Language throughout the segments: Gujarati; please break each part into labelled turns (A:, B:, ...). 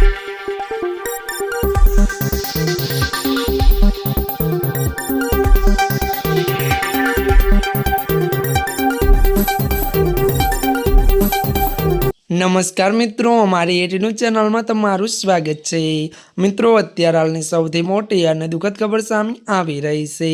A: Thank you. નમસ્કાર મિત્રો, અમારી એટીનું ચેનલમાં તમારું સ્વાગત છે. મિત્રો, અત્યારે હાલની સૌથી મોટી અને દુઃખદ ખબર સામે આવી રહી છે.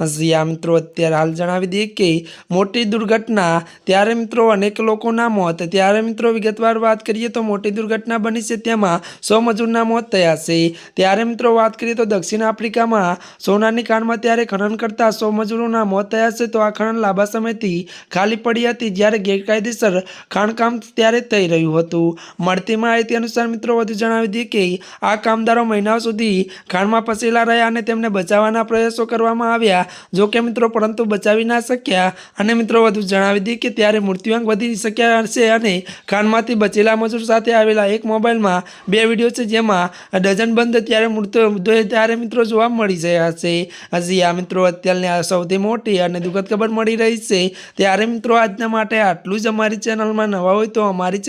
A: આ મિત્રો, અત્યારે હાલ જણાવી દઈએ કે મોટી દુર્ઘટના, ત્યારે મિત્રો અનેક લોકોના મોત, ત્યારે મિત્રો વિગતવાર વાત કરીએ તો મોટી દુર્ઘટના બની છે તેમાં સો મજૂરના મોત થયા છે. ત્યારે મિત્રો વાત કરીએ તો દક્ષિણ આફ્રિકામાં સોનાની ખાણમાં ત્યારે ખનન કરતા સો મજૂરોના મોત થયા છે. તો આ ખનન લાંબા સમયથી ખાલી પડી હતી, જ્યારે ગેરકાયદેસર ખાણકામ ત્યારે થઈ રહ્યું હતું. મળતી માહિતી અનુસાર મિત્રો, વધુ જણાવી દઈએ કે આ કામદારો મહિનાઓ સુધી ખાણમાં ફસેલા રહ્યા અને તેમને બચાવવાના પ્રયાસો કરવામાં આવ્યા. જો કે મિત્રો, પરંતુ બચાવી ના શક્યા. અને મિત્રો, વધુ જણાવી દઈએ કે ત્યારે મૃત્યુઆંક વધી શક્યા હશે અને ખાણમાંથી બચેલા મજૂર સાથે આવેલા એક મોબાઈલમાં બે વીડિયો છે, જેમાં ડઝન બંધ ત્યારે મૃત્યુ ત્યારે મિત્રો જોવા મળી રહ્યા છે. હજી આ મિત્રો અત્યારની આ સૌથી મોટી અને દુઃખદ ખબર મળી રહી છે. ત્યારે મિત્રો, આજના માટે આટલું જ. અમારી ચેનલમાં નવા હોય તો અમારી